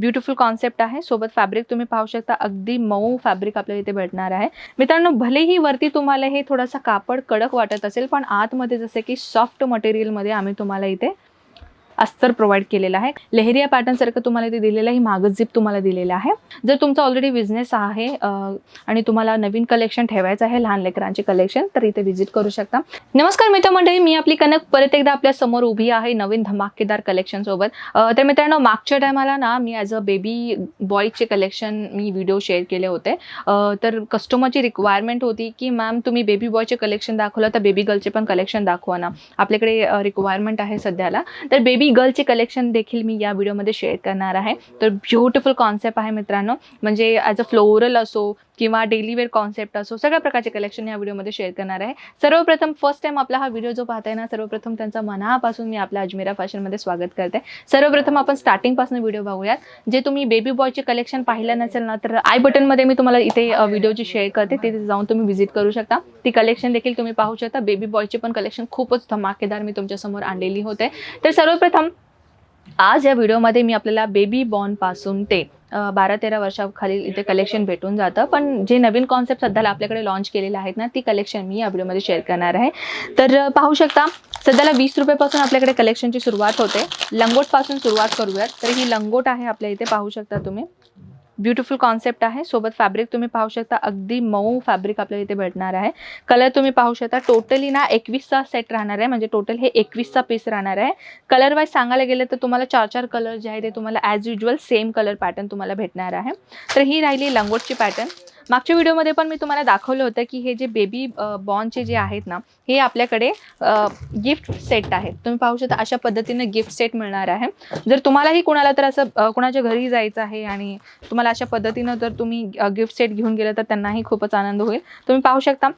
Beautiful concept आहे. सोबत fabric तुम्ही पाहू शकता. अगदी मऊ फॅब्रिक आपल्याला इथे भेटणार आहे. मित्रांनो भलेही वरती तुम्हाला हे थोडासा कापड कडक वाटत असेल पण आतमध्ये जसे की सॉफ्ट मटेरियलमध्ये आम्ही तुम्हाला इथे अस्तर प्रोव्हाइड केलेला आहे. लेहरिया पॅटर्न सारखं तुम्हाला इथे दिलेलं आहे. मागं झिप तुम्हाला दिलेलं आहे. जर तुमचा ऑलरेडी बिझनेस आहे आणि तुम्हाला नवीन कलेक्शन ठेवायचं आहे लहान लेकरांचे कलेक्शन तर इथे व्हिजिट करू शकता. नमस्कार मित्रमंडळी मी आपली कनक परत एकदा आपल्यासमोर उभी आहे नवीन धमाकेदार कलेक्शन सोबत. तर मित्रांनो मागच्या टायमाला ना मी ॲज अ बेबी बॉयचे कलेक्शन मी व्हिडिओ शेअर केले होते. तर कस्टमरची रिक्वायरमेंट होती की मॅम तुम्ही बेबी बॉयचे कलेक्शन दाखवलं तर बेबी गर्लचे पण कलेक्शन दाखवा ना. आपल्याकडे रिक्वायरमेंट आहे सध्याला. तर बेबी गर्लचे कलेक्शन देखील मी या व्हिडिओमध्ये शेअर करणार आहे. तर ब्युटिफुल कॉन्सेप्ट आहे मित्रांनो. म्हणजे ॲज अ फ्लोरल असो किंवा डेली वेअर कॉन्सेप्ट असो सगळ्या प्रकारचे कलेक्शन या व्हिडिओमध्ये शेअर करणार आहे. सर्वप्रथम फर्स्ट टाइम आपला हा व्हिडिओ जो पाहताय ना सर्वप्रथम त्यांचा मनापासून मी आपल्या अजमेरा फॅशनमध्ये स्वागत करते. सर्वप्रथम आपण स्टार्टिंगपासून व्हिडिओ बघूयात. जे तुम्ही बेबी बॉयचे कलेक्शन पाहिलं नसेल ना तर आय बटनमध्ये मी तुम्हाला इथे व्हिडिओची शेअर करते तिथे जाऊन तुम्ही व्हिजिट करू शकता. ती कलेक्शन देखील तुम्ही पाहू शकता. बेबी बॉयचे पण कलेक्शन खूपच धमाकेदार मी तुमच्यासमोर आणलेली होते. तर सर्वप्रथम आज या व्हिडिओमध्ये मी आपल्याला बेबी बॉर्नपासून ते बारा तेरा वर्षाखालील इथे कलेक्शन भेटून जातं. पण जे नवीन कॉन्सेप्ट सध्याला आपल्याकडे लॉन्च केलेले आहेत ना ती कलेक्शन मी या व्हिडिओमध्ये शेअर करणार आहे. तर पाहू शकता सध्याला वीस रुपयापासून आपल्याकडे कलेक्शनची सुरुवात होते. लंगोटपासून सुरुवात करूयात. तर ही लंगोट आहे आपल्या इथे पाहू शकता तुम्ही. ब्युटिफुल कॉन्सेप्ट आहे. सोबत फॅब्रिक तुम्ही पाहू शकता. अगदी मऊ फॅब्रिक आपल्याला इथे भेटणार आहे. कलर तुम्ही पाहू शकता. टोटली ना एकवीसचा सेट राहणार आहे. म्हणजे टोटल हे एकवीसचा पीस राहणार आहे. कलर वाईज सांगायला गेलं तर तुम्हाला चार चार कलर जे आहे ते तुम्हाला as usual same colour pattern तुम्हाला भेटणार आहे. तर ही राहिली लंगोटची पॅटर्न मागच्या व्हिडिओमध्ये पण मी तुम्हाला दाखवलं होतं की हे जे बेबी बॉर्नचे जे आहेत ना हे आपल्याकडे गिफ्ट सेट आहेत. तुम्ही पाहू शकता अशा पद्धतीने गिफ्ट सेट मिळणार आहे. जर तुम्हालाही कोणाला तर असं कुणाच्या कोणाच्या घरी जायचं आहे आणि तुम्हाला अशा पद्धतीनं जर तुम्ही गिफ्ट सेट घेऊन गेलं तर त्यांनाही खूपच आनंद होईल. तुम्ही पाहू शकता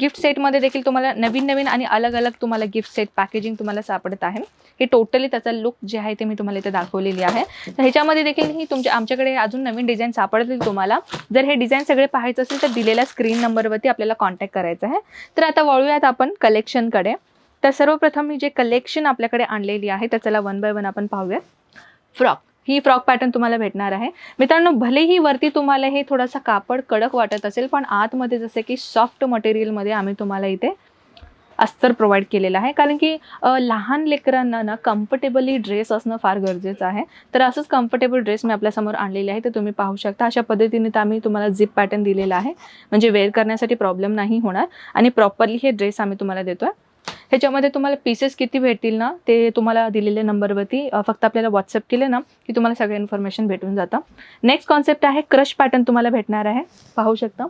गिफ्ट सेटमध्ये देखील तुम्हाला नवीन नवीन आणि अलग अलग तुम्हाला गिफ्ट सेट पॅकेजिंग तुम्हाला सापडत आहे. हे टोटली त्याचा लुक जे आहे ते मी तुम्हाला इथे दाखवलेली आहे. तर ह्याच्यामध्ये देखील ही तुमच्या आमच्याकडे अजून नवीन डिझाईन सापडतील तुम्हाला. जर हे डिझाईन सगळे पाहायचं असेल तर दिलेल्या स्क्रीन नंबरवरती आपल्याला कॉन्टॅक्ट करायचं आहे. तर आता वळूयात आपण कलेक्शनकडे तर सर्वप्रथम मी जे कलेक्शन आपल्याकडे आणलेली आहे तर चला वन बाय वन आपण पाहूया. फ्रॉक ही फ्रॉक पॅटर्न तुम्हाला भेटणार आहे. मित्रांनो भलेही वरती तुम्हाला हे थोडासा कापड कडक वाटत असेल पण आतमध्ये जसे की सॉफ्ट मटेरियलमध्ये आम्ही तुम्हाला इथे अस्तर प्रोव्हाइड केलेलं आहे. कारण की लहान लेकरांना ना कम्फर्टेबली ड्रेस असणं फार गरजेचं आहे. तर असंच कम्फर्टेबल ड्रेस मी आपल्यासमोर आणलेले आहे तर तुम्ही पाहू शकता. अशा पद्धतीने तर आम्ही तुम्हाला झिप पॅटर्न दिलेला आहे. म्हणजे वेअर करण्यासाठी प्रॉब्लेम नाही होणार. आणि प्रॉपरली हे ड्रेस आम्ही तुम्हाला देतो आहे ह्याच्यामध्ये तुम्हाला पीसेस किती भेटतील ना ते तुम्हाला दिलेल्या नंबरवरती फक्त आपल्याला व्हॉट्सअप केले ना की तुम्हाला सगळं इन्फॉर्मेशन भेटून जातं. नेक्स्ट कॉन्सेप्ट आहे क्रश पॅटर्न तुम्हाला भेटणार आहे. पाहू शकता.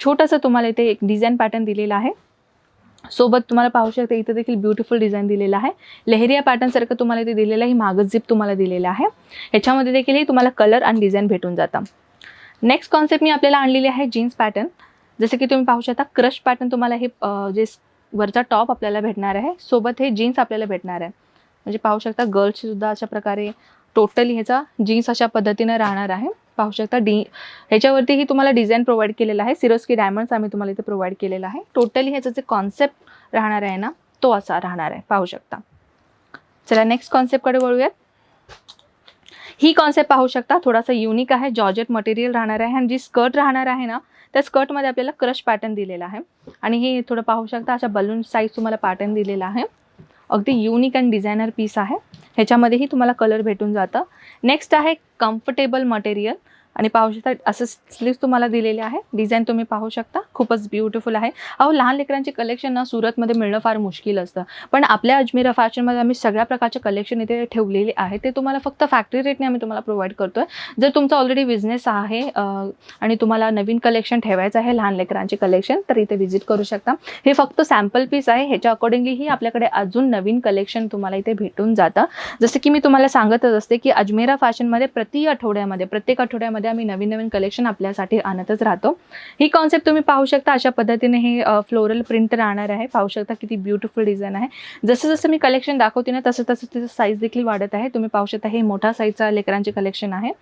छोटंसं तुम्हाला इथे एक डिझाईन पॅटर्न दिलेलं आहे. सोबत तुम्हाला पाहू शकता इथं देखील ब्युटिफुल डिझाईन दिलेलं आहे. लेहरिया पॅटर्नसारखं तुम्हाला इथे दिलेलं आहे मागजीप झिप तुम्हाला दिलेलं आहे. ह्याच्यामध्ये देखील तुम्हाला कलर आणि डिझाईन भेटून जातं. नेक्स्ट कॉन्सेप्ट मी आपल्याला आणलेली आहे जीन्स पॅटर्न जसं की तुम्ही पाहू शकता क्रश पॅटर्न तुम्हाला हे जे वरचा टॉप आपल्याला भेटणार आहे. सोबत हे जीन्स आपल्याला भेटणार आहे. म्हणजे पाहू शकता गर्ल्सची सुद्धा अशा प्रकारे टोटली ह्याचा जीन्स अशा पद्धतीनं राहणार आहे. पाहू शकता डी ह्याच्यावरतीही तुम्हाला डिझाईन प्रोव्हाइड केलेला आहे. सिरोस्की डायमंड्स आम्ही तुम्हाला इथे प्रोव्हाइड केलेला आहे. टोटली ह्याचं जे कॉन्सेप्ट राहणार आहे ना तो असा राहणार आहे. पाहू शकता. चला नेक्स्ट कॉन्सेप्टकडे वळूयात. ही कॉन्सेप्ट पाहू शकता. थोडासा युनिक आहे. जॉर्जेट मटेरियल राहणार आहे. आणि जी स्कर्ट राहणार आहे ना त्या स्कर्टमध्ये आपल्याला क्रश पॅटर्न दिलेला आहे. आणि हे थोडं पाहू शकता अशा बलून साईज तुम्हाला पॅटर्न दिलेला आहे. अगदी युनिक अँड डिझायनर पीस आहे. ह्याच्यामध्येही तुम्हाला कलर भेटून जातं. नेक्स्ट आहे कम्फर्टेबल मटेरियल आणि पाहू शकता असं स्लीव्स तुम्हाला दिलेले आहे. डिझाईन तुम्ही पाहू शकता. खूपच ब्युटिफुल आहे. अहो लहान लेकरांचे कलेक्शन ना सुरतमध्ये मिळणं फार मुश्किल असतं. पण आपल्या अजमेरा फॅशनमध्ये आम्ही सगळ्या प्रकारचे कलेक्शन इथे ठेवलेले आहे ते तुम्हाला फक्त फॅक्टरी रेटने आम्ही तुम्हाला प्रोव्हाइड करतो आहे जर तुमचा ऑलरेडी बिझनेस आहे आणि तुम्हाला नवीन कलेक्शन ठेवायचं आहे लहान लेकरांचे कलेक्शन तर इथे व्हिजिट करू शकता. हे फक्त सॅम्पल पीस आहे. ह्याच्या अकॉर्डिंगलीही आपल्याकडे अजून नवीन कलेक्शन तुम्हाला इथे भेटून जातं. जसं की मी तुम्हाला सांगतच असते की अजमेरा फॅशनमध्ये प्रति आठवड्यामध्ये प्रत्येक आठवड्यामध्ये आम्ही नवीन नवीन कलेक्शन आपल्यासाठी आणतच राहतो. ही कॉन्सेप्ट तुम्ही पाहू शकता अशा पद्धतीने हे फ्लोरल प्रिंट राहणार आहे. पाहू शकता किती ब्युटिफुल डिझाईन आहे. जसं जसं मी कलेक्शन दाखवते ना तसं तसं त्याचं साईज देखील वाढत आहे. तुम्ही पाहू शकता हे मोठा साईजचा लेकरांचे कलेक्शन आहे.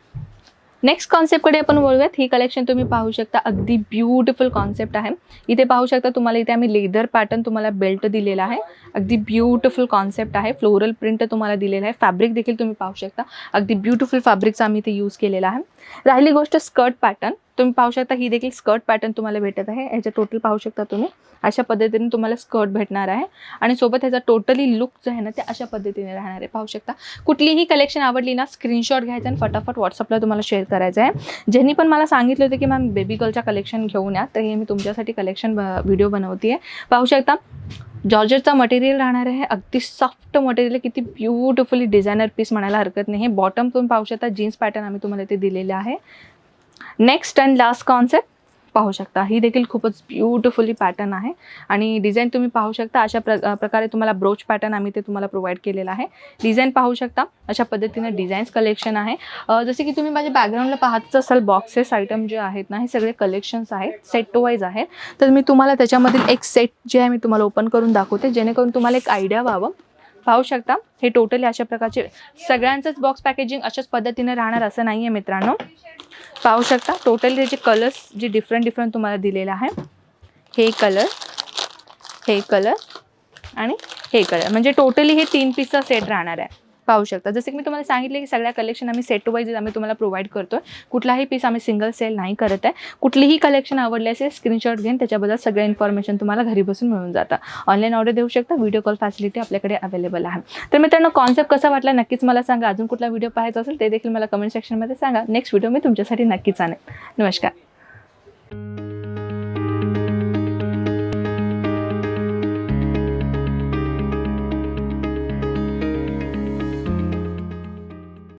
नेक्स्ट कॉन्सेप्टकडे आपण बोलूयात ही कलेक्शन तुम्ही पाहू शकता अगदी ब्युटिफुल कॉन्सेप्ट आहे. इथे पाहू शकता तुम्हाला इथे आम्ही लेदर पॅटर्न तुम्हाला बेल्ट दिलेला आहे. अगदी ब्युटिफुल कॉन्सेप्ट आहे. फ्लोरल प्रिंट तुम्हाला दिलेला आहे. फॅब्रिक देखील तुम्ही पाहू शकता. अगदी ब्युटिफुल फॅब्रिकचा आम्ही इथे यूज केलेला आहे. राहिली गोष्ट स्कर्ट पॅटर्न. तुम्ही पाहू शकता ही देखील स्कर्ट पॅटर्न तुम्हाला भेटत आहे. याच्या टोटल पाहू शकता तुम्ही. अशा पद्धतीने तुम्हाला स्कर्ट भेटणार आहे. आणि सोबत ह्याचा टोटली लुक जो आहे ना ते अशा पद्धतीने राहणार आहे. पाहू शकता. कुठलीही कलेक्शन आवडली ना स्क्रीनशॉट घ्यायचा आणि फटाफट व्हॉट्सअपला तुम्हाला शेअर करायचं आहे. ज्यांनी पण मला सांगितलं होतं की मॅम बेबी गर्लच्या कलेक्शन घेऊन या. तर हे मी तुमच्यासाठी कलेक्शन व्हिडिओ बनवते आहे पाहू शकता. जॉर्जेटचा मटेरियल राहणार आहे. अगदी सॉफ्ट मटेरियल किती ब्युटिफुली डिझायनर पीस म्हणायला हरकत नाही. हे बॉटम तुम्ही पाहू शकता. जीन्स पॅटर्न आम्ही तुम्हाला ते दिलेले आहे. नेक्स्ट अँड लास्ट कॉन्सेप्ट पाहू शकता. ही देखील खूपच ब्युटिफुली पॅटर्न आहे. आणि डिझाईन तुम्ही पाहू शकता अशा प्र प्रकारे तुम्हाला ब्रोच पॅटर्न आम्ही ते तुम्हाला प्रोव्हाइड केलेला आहे. डिझाईन पाहू शकता अशा पद्धतीनं डिझाईन्स कलेक्शन आहे. जसे की तुम्ही माझ्या बॅकग्राऊंडला पाहतच असाल बॉक्सेस आयटम जे आहेत ना हे सगळे कलेक्शन्स आहेत सेट वाईज आहेत. तर मी तुम्हाला त्याच्यामधील एक सेट जे आहे मी तुम्हाला ओपन करून दाखवते जेणेकरून तुम्हाला एक आयडिया व्हावं. पाहू शकता. हे टोटली अशा प्रकारचे सगळ्यांचंच बॉक्स पॅकेजिंग अशाच पद्धतीने राहणार असं नाही आहे मित्रांनो. पाहू शकता टोटली त्याचे कलर्स जे डिफरंट डिफरंट तुम्हाला दिलेलं आहे हे कलर हे कलर आणि हे कलर म्हणजे टोटली हे तीन पीसचा सेट राहणार आहे. पाहू शकता. जसं की मी तुम्हाला सांगितले की सगळ्या कलेक्शन आम्ही सेट वाईज आम्ही तुम्हाला प्रोव्हाइड करतो कुठलाही पीस आम्ही सिंगल सेल नाही करत आहे. कुठलीही कलेक्शन आवडले असेल स्क्रीनशॉट घेऊन त्याच्याबद्दल सगळं इन्फॉर्मेशन तुम्हाला घरी बसून मिळून जातं. ऑनलाईन ऑर्डर देऊ शकता व्हिडिओ कॉल फॅसिलिटी आपल्याकडे अवेलेबल आहे. तर मित्रांनो कॉन्सेप्ट कसा वाटला नक्कीच मला सांगा. अजून कुठला व्हिडिओ पाहायचा असेल ते देखील मला कमेंट सेक्शनमध्ये सांगा. नेक्स्ट व्हिडिओ मी तुमच्यासाठी नक्कीच आणेन. नमस्कार.